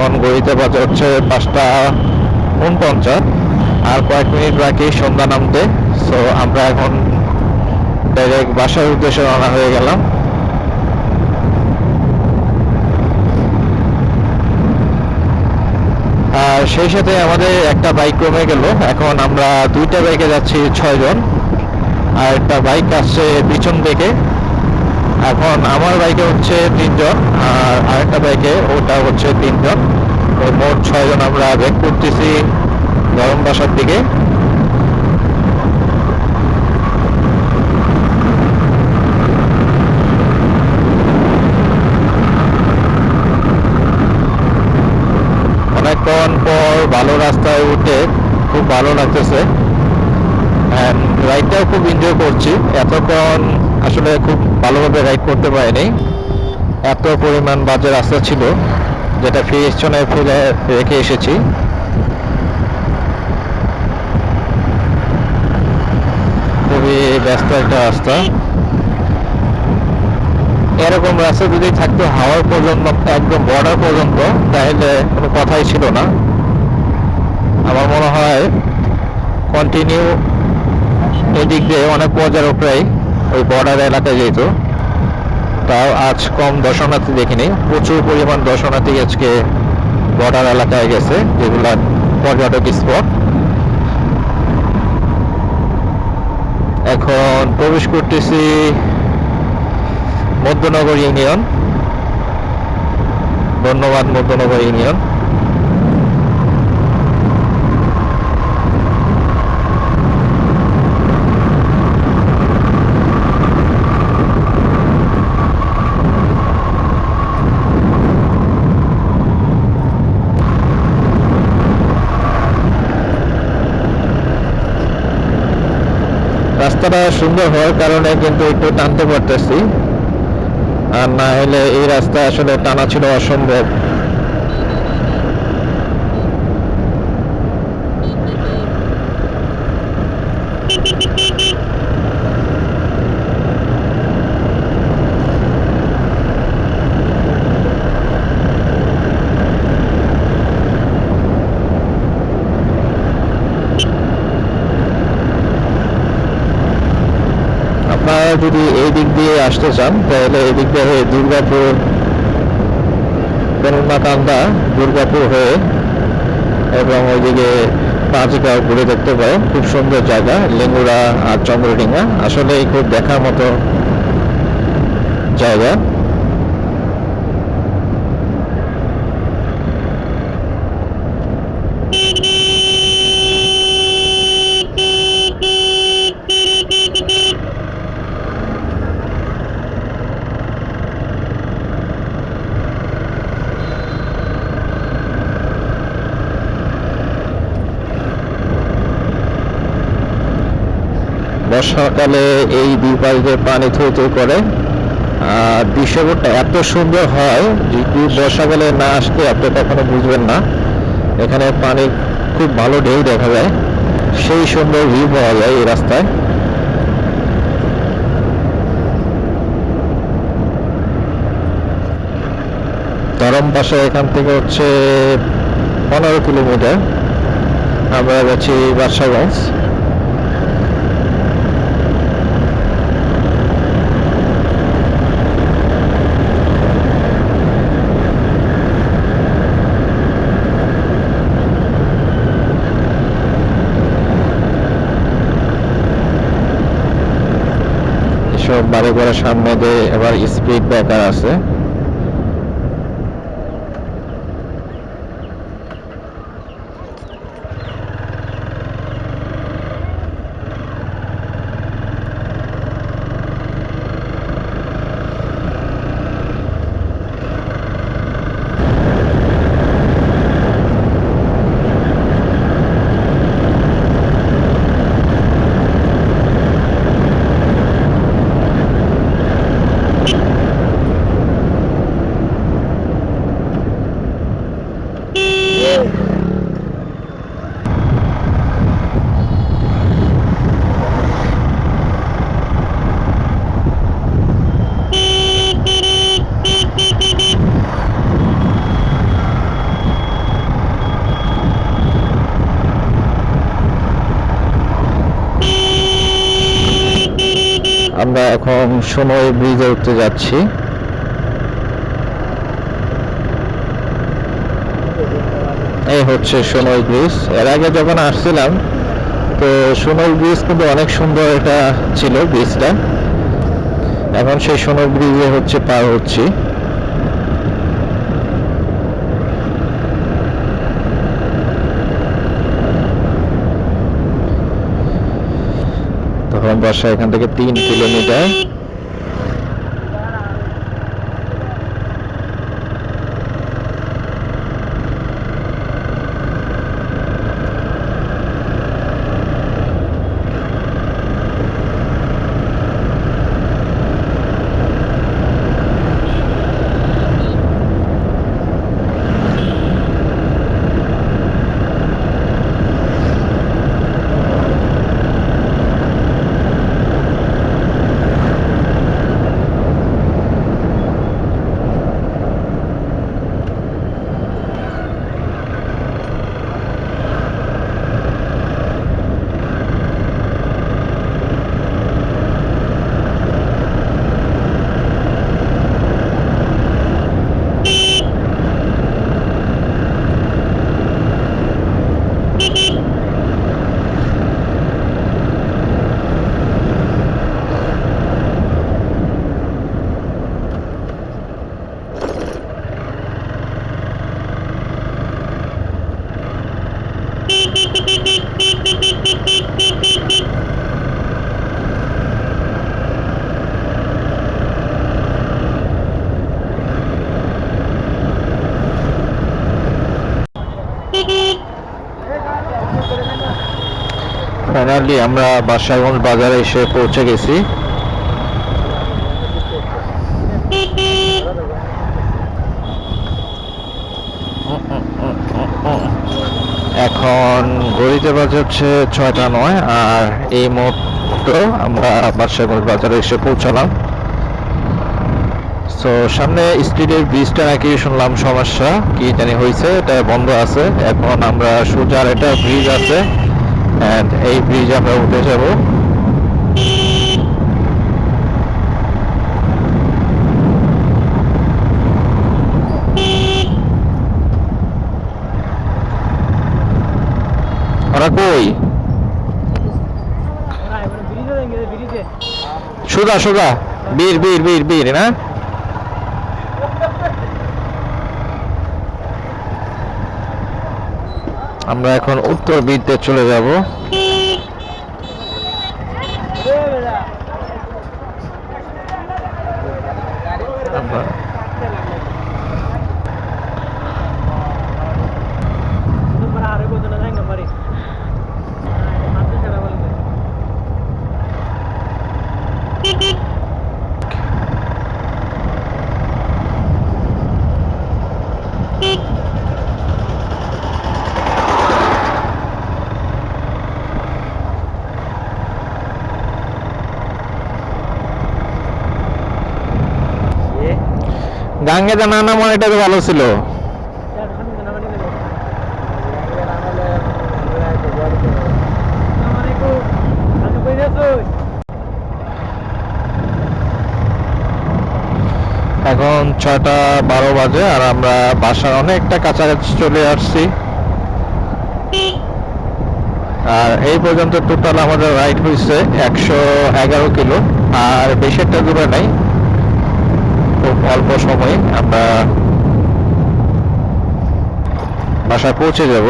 এখন ঘড়িতে বাজে হচ্ছে পাঁচটা উনপঞ্চাশ আর কয়েক মিনিট বাকি, সন্ধ্যা নামতে। সো আমরা এখন ডাইরেক্ট বাসার উদ্দেশ্যে রওনা হয়ে গেলাম। আর সেই সাথে আমাদের একটা বাইক কমে গেল। এখন আমরা দুইটা বাইকে যাচ্ছি ছয়জন। আর একটা বাইক আসছে পিছন থেকে এখন আমার বাইকে হচ্ছে তিনজন, আর আরেকটা বাইকে, ওটা হচ্ছে তিনজন। ওই মোট ছয়জন আমরা ব্যাক করতেছি গরম বাসার দিকে। অনেকক্ষণ পর ভালো রাস্তায় উঠে খুব ভালো লাগতেছে। রাইডটাও খুব এনজয় করছি। এতক্ষণ আসলে খুব ভালোভাবে রাইড করতে পারিনি। এত পরিমাণ বাজে রাস্তা ছিল, যেটা ফিরে ফিরে রেখে এসেছি। খুবই ব্যস্ত একটা রাস্তা। এরকম রাস্তা যদি থাকতো হাওয়ার পর্যন্ত, একদম বর্ডার পর্যন্ত, তাহলে কোনো কথাই ছিল না। আমার মনে হয় কন্টিনিউ এদিক দিয়ে অনেক পর্যটকরাই ওই বর্ডার এলাকায় যেহেতু, তাও আজ কম দর্শনার্থী দেখিনি। প্রচুর পরিমাণ দর্শনার্থী আজকে বর্ডার এলাকায় গেছে, যেগুলো পর্যটক স্পট এখন প্রবেশ করতেছি মধ্যনগর ইউনিয়ন। ধন্যবাদ মধ্যনগর ইউনিয়ন। রাস্তাটা সুন্দর হওয়ার কারণে কিন্তু একটু টানতে পারতেছি। আর না হলে এই রাস্তা আসলে টানা ছিল অসম্ভব। যদি এই দিক দিয়ে আসতে চান, তাহলে এই দিক দিয়ে হয়ে দুর্গাপুর কান্দা দুর্গাপুর হয়ে এবং ওইদিকে পাঁচগাঁও ঘুরে দেখতে পারেন খুব সুন্দর জায়গা, লেঙ্গুড়া আর চন্দ্রডিঙ্গা। আসলে খুব দেখার মতো জায়গা। বর্ষাকালে এই দুই পাশ দিয়ে পানি থই থই করে। আর দৃশ্যটা এত সুন্দর হয়, যদি বর্ষাকালে না আসতে আপনি কখনো বুঝবেন না। এখানে পানি খুব ভালো ঢেউ দেখা যায়। সেই সুন্দর ভিউ পাওয়া যায় এই রাস্তায়। ধরম পাশে এখান থেকে হচ্ছে পনেরো কিলোমিটার। আমরা গেছি বাদশাহগঞ্জ বাড়ি ঘরের সামনে দিয়ে এবার স্পিড ব্রেকার আছে। এখন সোনয় ব্রিজে উঠতে যাচ্ছি। এই হচ্ছে সোনয় ব্রিজ। এর আগে যখন আসছিলাম, তো সোনই ব্রিজ কিন্তু অনেক সুন্দর এটা ছিল ব্রিজটা। এখন সেই সোনয় ব্রিজে হচ্ছে পার হচ্ছি। তখন বাসা এখান থেকে তিন কিলোমিটার। ফাইনালি আমরা বাসাগঞ্জ বাজারে এসে পৌঁছে গেছি। এখন ঘড়িতে বাজে হচ্ছে ছয়টা নয়, আর এই মুহূর্তে আমরা বাদশাহগঞ্জ বাজারে এসে পৌঁছালাম। তো সামনে স্ট্রিটের ব্রিজটা নাকি শুনলাম সমস্যা, কি জানি হয়েছে, এটা বন্ধ আছে। এখন আমরা সোজার একটা ব্রিজ আছে। এই ব্রিজ আমরা উঠে যাব। ওরা কই? সোজা সোজা বীর বীর বীর বীর না? আমরা এখন উত্তর বৃত্তে চলে যাব। গাঙ্গে জানা না মনে এটা তো ভালো ছিল। এখন ছয়টা বারো বাজে আর আমরা বাসার অনেকটা কাছাকাছি চলে আসছি। আর এই পর্যন্ত টোটাল আমাদের রাইড হয়েছে একশো এগারো কিলো। আর বেশি একটা দূরে নাই। খুব অল্প সময়ে আমরা বাসায় পৌঁছে যাব।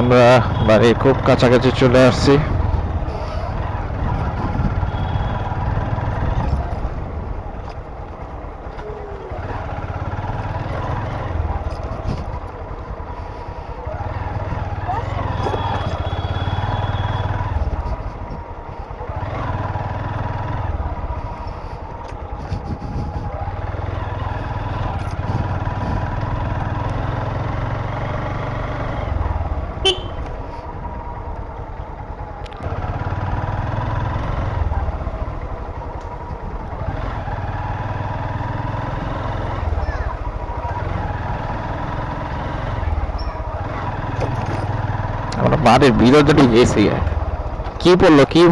আমরা বাড়ির খুব কাছাকাছি চলে আসছি। আমরা বাড়ির বিরোধী গেছি কি বলল কি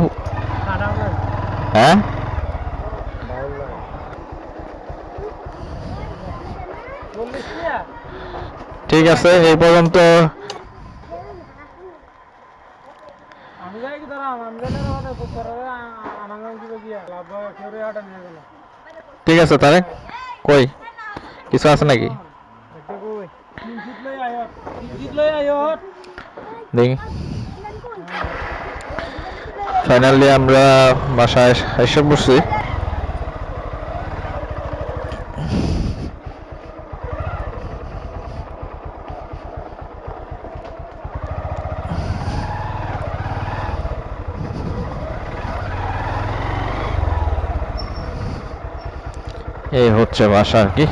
হ্যাঁ ঠিক আছে এই পর্যন্ত আমি যাই কি ধরা আমি গেলে আমাদের পুত্রে আনাঙ্গন কি গিয়া লাভ করে হাটা নিয়ে গেল ঠিক আছে তাহলে কই কিছু আছে নাকি দেখি ফাইনালি আমরা বাসায় এসে বসছি। এই হচ্ছে বাসা আর কি।